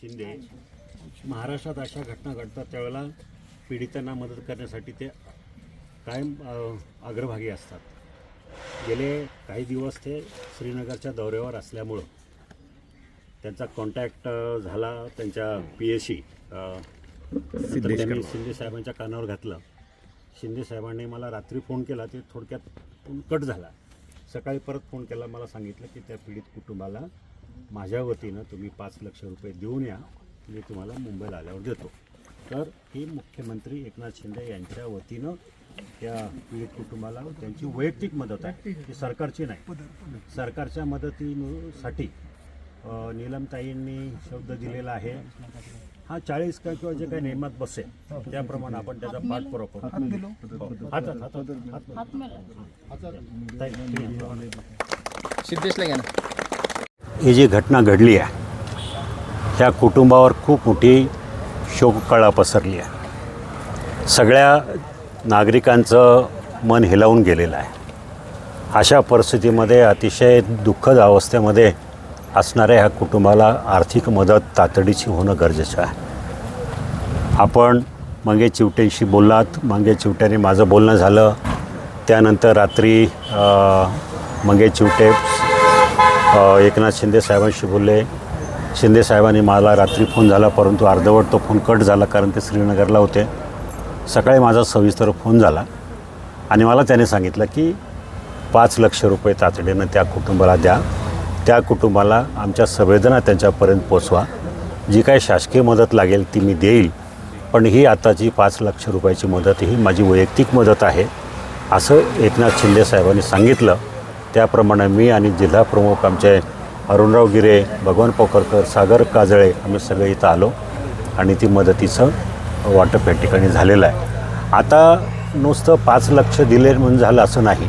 शिंदे महाराष्ट्रात अशा घटना घडतात त्यावेळेला पीडितांना मदत करण्यासाठी ते कायम अग्रभागी असतात. गेले काही दिवस ते श्रीनगरच्या दौऱ्यावर असल्यामुळं त्यांचा कॉन्टॅक्ट झाला. त्यांच्या पी एस सी तर त्यांनी शिंदे साहेबांच्या कानावर घातलं. शिंदे साहेबांनी मला रात्री फोन केला. ते थोडक्यात कट झाला. सकाळी परत फोन केला. मला सांगितलं की त्या पीडित कुटुंबाला माझ्या वतीनं तुम्ही पाच लक्ष रुपये देऊन या. मी तुम्हाला मुंबईला आल्यावर देतो. तर ही मुख्यमंत्री एकनाथ शिंदे यांच्या वतीनं त्या पीडित कुटुंबाला त्यांची वैयक्तिक मदत आहे. ही सरकारची नाही. सरकारच्या मदतीसाठी नीलमताईंनी शब्द दिलेला आहे. हा चाळीस का किंवा जे काही नियमात बसेल त्याप्रमाणे आपण त्याचा पाठपुरावा करू. हो, हातात. सिद्धेशला घ्या ना. ही जी घटना घडली आहे ह्या कुटुंबावर खूप मोठी शोककळा पसरली आहे. सगळ्या नागरिकांचं मन हिलावून गेलेलं आहे. अशा परिस्थितीमध्ये अतिशय दुःखद अवस्थेमध्ये असणाऱ्या ह्या कुटुंबाला आर्थिक मदत तातडीची होणं गरजेचं आहे. आपण मंगे चिवट्यांशी बोललात मंगे चिवट्याने माझं बोलणं झालं. त्यानंतर रात्री मंगे चिवटे एकनाथ शिंदे साहेबांशी बोलले. शिंदे साहेबांनी मला रात्री फोन झाला परंतु अर्धवट तो फोन कट झाला कारण ते श्रीनगरला होते. सकाळी माझा सविस्तर फोन झाला आणि मला त्याने सांगितलं की पाच लक्ष रुपये तातडीनं त्या कुटुंबाला द्या. त्या कुटुंबाला आमच्या संवेदना त्यांच्यापर्यंत पोचवा. जी काही शासकीय मदत लागेल ती मी देईल पण ही आताची पाच लक्ष रुपयाची मदत ही माझी वैयक्तिक मदत आहे असं एकनाथ शिंदे साहेबांनी सांगितलं. त्याप्रमाणे मी आणि जिल्हा प्रमुख आमचे अरुणराव गिरे भगवान पोखरकर सागर काजळे आम्ही सगळे इथं आलो आणि ती मदतीचं वाटप या ठिकाणी झालेलं आहे. आता नुसतं पाच लक्ष दिले म्हणून झालं असं नाही.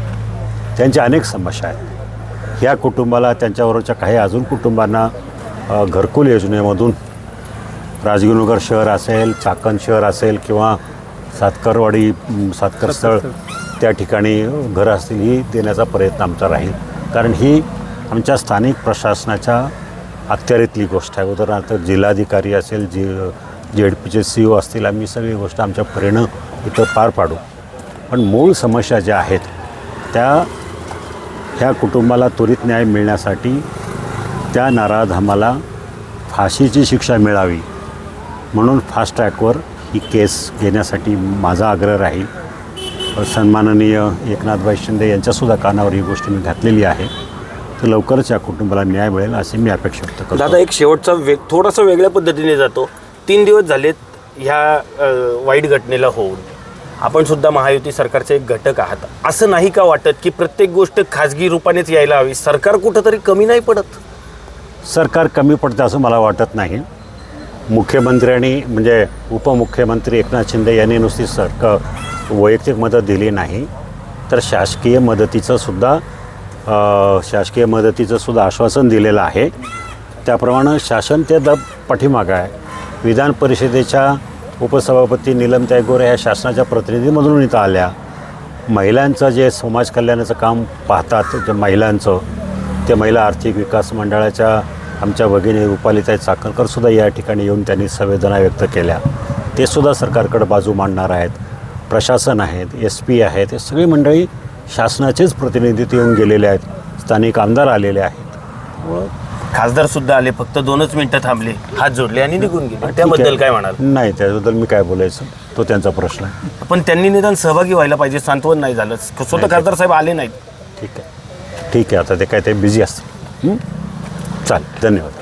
त्यांच्या अनेक समस्या आहेत. ह्या कुटुंबाला त्यांच्याबरोबरच्या काही अजून कुटुंबांना घरकुल योजनेमधून राजगुरुनगर शहर असेल चाकण शहर असेल किंवा सातकरवाडी सातकर स्थळ. त्या ठिकाणी घरं असतील ही देण्याचा प्रयत्न आमचा राहील. कारण ही आमच्या स्थानिक प्रशासनाच्या अखत्यारीतली गोष्ट आहे. उदाहरणार्थ जिल्हाधिकारी असेल जी जेड पीचे सी ओ असतील आम्ही सगळी गोष्ट आमच्या परीनं इथं पार पाडू. पण मूळ समस्या ज्या आहेत त्या ह्या कुटुंबाला त्वरित न्याय मिळण्यासाठी त्या नाराधामाला फाशीची शिक्षा मिळावी. म्हणून फास्ट ट्रॅकवर ही केस घेण्यासाठी माझा आग्रह राहील. सन्माननीय एकनाथभाई शिंदे यांच्यासुद्धा कानावर ही गोष्ट मी घातलेली आहे. तर लवकरच या कुटुंबाला न्याय मिळेल अशी मी अपेक्षा व्यक्त करतो. दादा एक शेवटचा वेग थोडासा वेगळ्या पद्धतीने जातो. तीन दिवस झालेत ह्या वाईट घटनेला होऊन. आपण सुद्धा महायुती सरकारचे एक घटक आहात. असं नाही का वाटत की प्रत्येक गोष्ट खाजगी रूपानेच यायला हवी? सरकार कुठंतरी कमी नाही पडत? सरकार कमी पडतं असं मला वाटत नाही. मुख्यमंत्र्यांनी म्हणजे उपमुख्यमंत्री एकनाथ शिंदे यांनी नुसती सरकार वैयक्तिक मदत दिली नाही तर शासकीय मदतीचं सुद्धा शासकीय मदतीचं सुद्धा आश्वासन दिलेलं आहे. त्याप्रमाणे शासन ते द पाठीमागं आहे. विधान परिषदेच्या उपसभापती नीलम गोरे ह्या शासनाच्या प्रतिनिधीमधून इथं आल्या. महिलांचं जे समाज कल्याणाचं काम पाहतात जे महिलांचं ते महिला आर्थिक विकास मंडळाच्या आमच्या भगिनी रुपालीताई चाकणकरसुद्धा या ठिकाणी येऊन त्यांनी संवेदना व्यक्त केल्या. ते सुद्धा सरकारकडे बाजू मांडणार आहेत. प्रशासन आहेत एस पी आहेत हे सगळी मंडळी शासनाचेच प्रतिनिधित्व येऊन गेलेले आहेत. स्थानिक आमदार आलेले आहेत. खासदार सुद्धा आले फक्त दोनच मिनिटं थांबले हात जोडले आणि निघून गेले. त्याबद्दल काय म्हणाल? नाही त्याबद्दल मी काय बोलायचं? तो त्यांचा प्रश्न आहे. पण त्यांनी निदान सहभागी व्हायला पाहिजे सांत्वन नाही झालं. स्वतः खासदार साहेब आले नाहीत. ठीक आहे. ठीक आहे आता ते काय ते बिझी असतं हं? चालेल धन्यवाद.